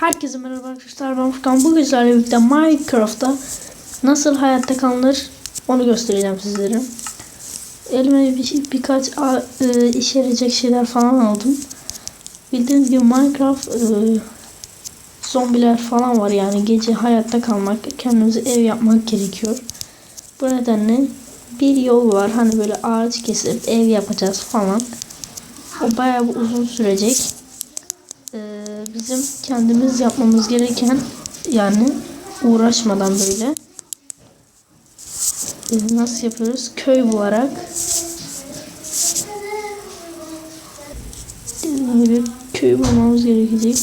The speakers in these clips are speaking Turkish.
Herkese merhaba arkadaşlar ben Furkan. Bugün sizlerle birlikte Minecraft'ta nasıl hayatta kalınır onu göstereceğim sizlere. Elime bir, birkaç a- e, işe yarayacak şeyler falan aldım. Bildiğiniz gibi Minecraft e, zombiler falan var yani gece hayatta kalmak, kendimize ev yapmak gerekiyor. Bu nedenle bir yol var hani böyle ağaç kesip ev yapacağız falan. O bayağı uzun sürecek. Bizim kendimiz yapmamız gereken yani uğraşmadan böyle nasıl yapıyoruz? Köy bularak gibi köy bulmamız gerekecek.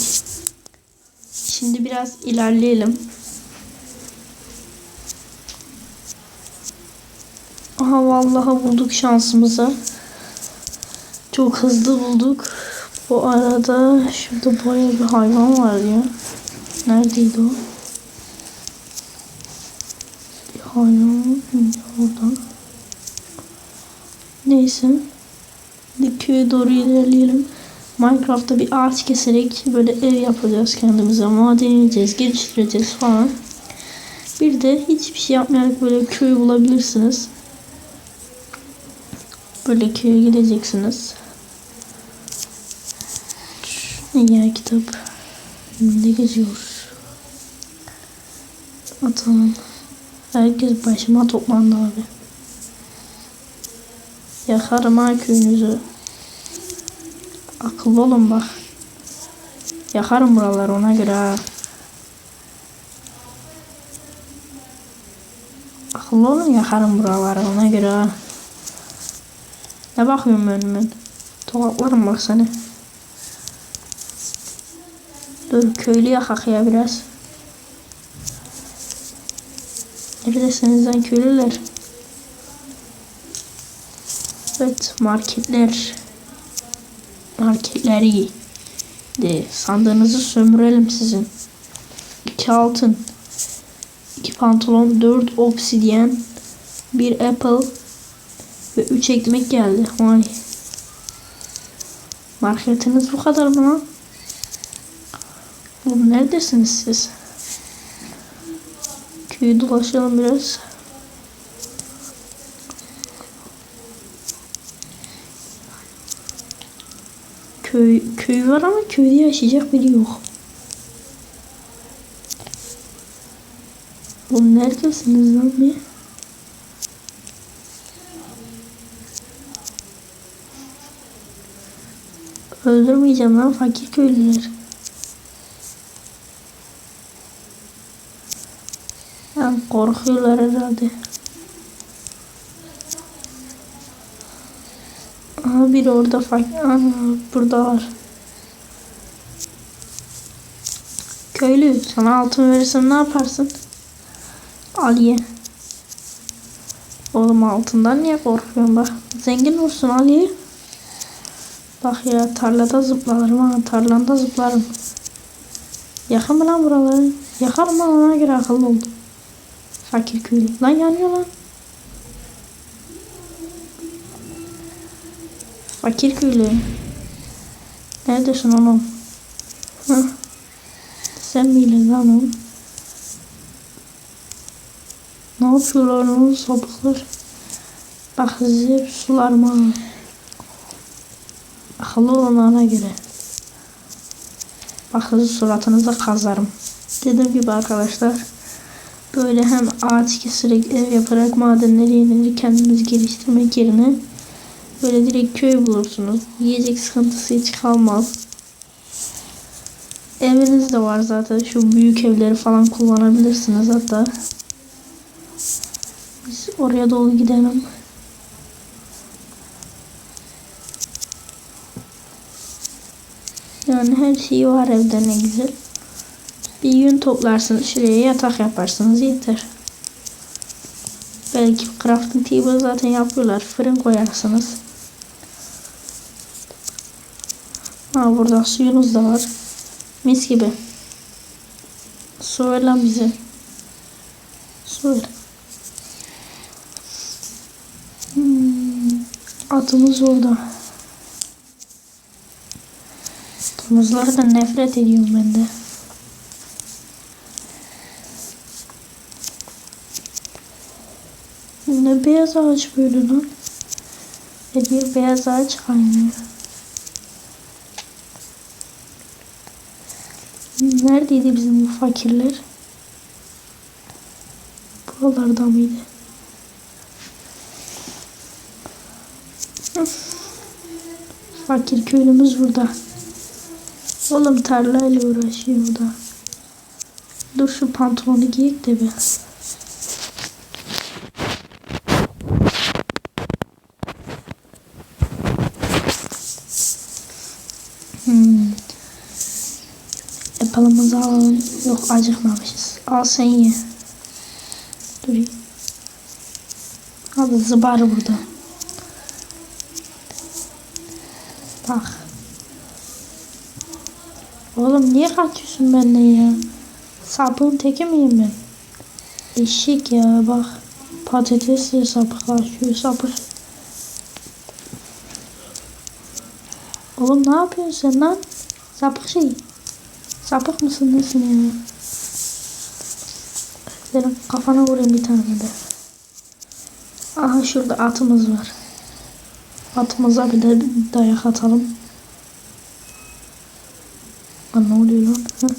Şimdi biraz ilerleyelim. Aha vallahi bulduk şansımıza. Çok hızlı bulduk. Bu arada şurada bayağı bir hayvan var ya. Neredeydi o? Bir hayvan oradan. Neyse. Hadi köye doğru ilerleyelim. Minecraft'ta bir ağaç keserek böyle ev yapacağız kendimize. Maden ineceğiz, geliştireceğiz falan. Bir de hiçbir şey yapmayarak böyle köy bulabilirsiniz. Böyle köye gideceksiniz. Ya kitap. Ne geziyoruz? Atalım. Herkes başıma toplandı abi. Yakarım ha köyünüzü. Akıllı olun bak. Yakarım buraları ona göre ha. Akıllı olun yakarım buraları ona göre ha. Ne bakıyorum önüme? Tokatlarım bak seni. Dur köylü yakak ya biraz. Neredesiniz lan köylüler? Evet marketler. Marketleri. De sandığınızı sömürelim sizin. İki altın. iki pantolon, dört obsidyen, bir apple ve üç ekmek geldi. Vay. Marketiniz bu kadar mı lan? Oğlum neredesiniz siz? Köyü dolaşalım biraz. Köy, köy var ama köyde yaşayacak biri yok. Oğlum neredesiniz lan bir? Öldürmeyeceğim lan fakir köylüler. Yani korkuyorlar herhalde. Aha biri orada fakir. Aha burada var. Köylü sana altın verirsem ne yaparsın? Al ye. Oğlum altından niye korkuyorsun bak. Zengin olsun al ye. Bak ya tarlada zıplarım ha tarlanda zıplarım. Yakın mı lan buraları? Yakarım lan ona göre akıllı oldum. Fakir köylü. Lan yanıyor lan. Fakir köylü. Neredesin oğlum? Hah. Sen miydin lan oğlum? Ne yapıyorlar onun sapıklar? Bak sizi sularım ha. Akıllı olun ona göre. Bak sizi suratınıza kazarım. Dediğim gibi arkadaşlar. Böyle hem ağaç keserek ev yaparak madenleri yenileri kendimizi geliştirmek yerine böyle direkt köy bulursunuz. Yiyecek sıkıntısı hiç kalmaz. Eviniz de var zaten. Şu büyük evleri falan kullanabilirsiniz hatta. Biz oraya doğru gidelim. Yani her şeyi var evde ne güzel. Bir yün toplarsınız. Şuraya yatak yaparsınız. Yeter. Belki crafting table zaten yapıyorlar. Fırın koyarsınız. Ha burada suyunuz da var. Mis gibi. Su ver lan bize. Su ver. Hmm, atımız orada. Domuzlardan nefret ediyorum ben de. Beyaz ağaç böyle lan? Ve bir beyaz ağaç kaynıyor. Neredeydi bizim bu fakirler? Buralarda mıydı? Fakir köylümüz burada. Oğlum tarlayla uğraşıyor da. Dur şu pantolonu giyik de bir. Hmm. Apple'ımızı alalım. Yok acıkmamışız. Al sen ye. Dur. Al zıbar burada. Bak. Oğlum niye kaçıyorsun benden ya? Sapığın teki miyim ben? Eşek ya bak. Patatesle sapıklaşıyor sapık. Oğlum ne yapıyorsun sen lan? Sapık şey. Sapık mısın nesin ya? Senin kafana vurayım bir tane de. Aha şurada atımız var. Atımıza bir de dayak atalım. Lan ne oluyor lan?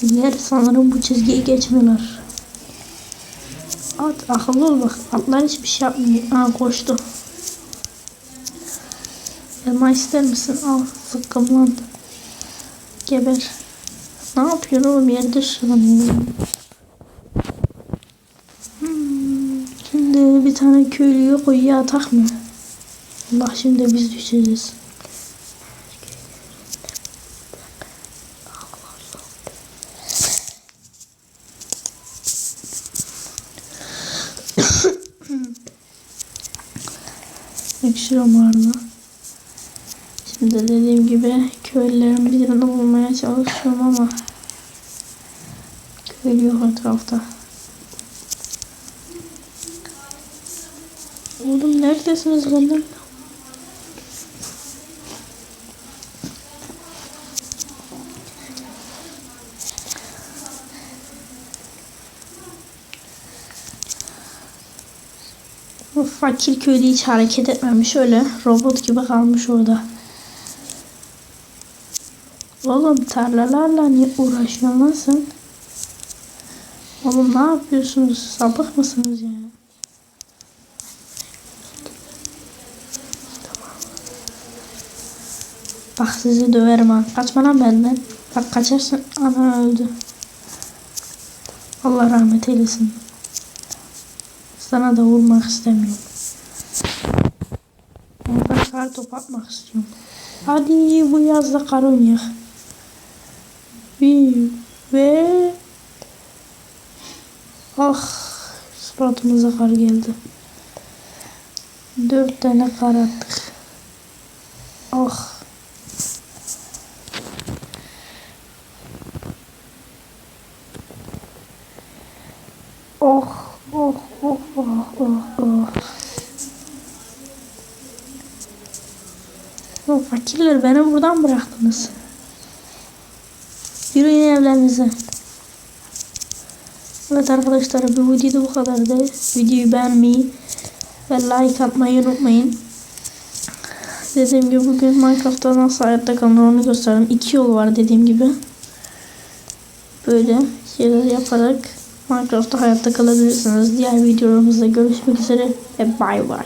Köylüler sanırım bu çizgiyi geçmiyorlar. At akıllı ol bak. Atlar hiçbir şey yapmıyor. Aa koştu. Elma ister misin? Al sıkkımlandı. Geber. Ne yapıyorsun oğlum yerde sürünüyor. Hmm, Şimdi bir tane köylüyü kuyuya atak mı? Allah şimdi biz düşeceğiz. Öksürüyorum arada. Şimdi dediğim gibi köylülerin birini bulmaya çalışıyorum ama köylü yok etrafta. Oğlum neredesiniz benden? Bu fakir köylü hiç hareket etmemiş öyle robot gibi kalmış orada. Oğlum tarlalarla niye uğraşıyorsun? Oğlum ne yapıyorsunuz? Sapık mısınız ya? Bak sizi döverim ha. Kaçma lan benden. Bak kaçarsın. Ana öldü. Allah rahmet eylesin. Sana da vurmak istemiyorum. Oradan kar top atmak istiyorum. Hadi bu yazda kar oynayak. Ve ah suratımıza kar geldi. Dört tane kar attık. Ah. Oh, oh, oh, oh, oh, oh. O fakirler beni buradan bıraktınız. Yürüyün evlerinize. Evet arkadaşlar bu videoda bu kadardı. Videoyu beğenmeyi ve like atmayı unutmayın. Dediğim gibi bugün Minecraft'ta nasıl hayatta kalınır onu gösterdim. İki yol var dediğim gibi. Böyle şeyler yaparak Minecraft'ta hayatta kalabilirsiniz. Diğer videolarımızda görüşmek üzere ve bay bay.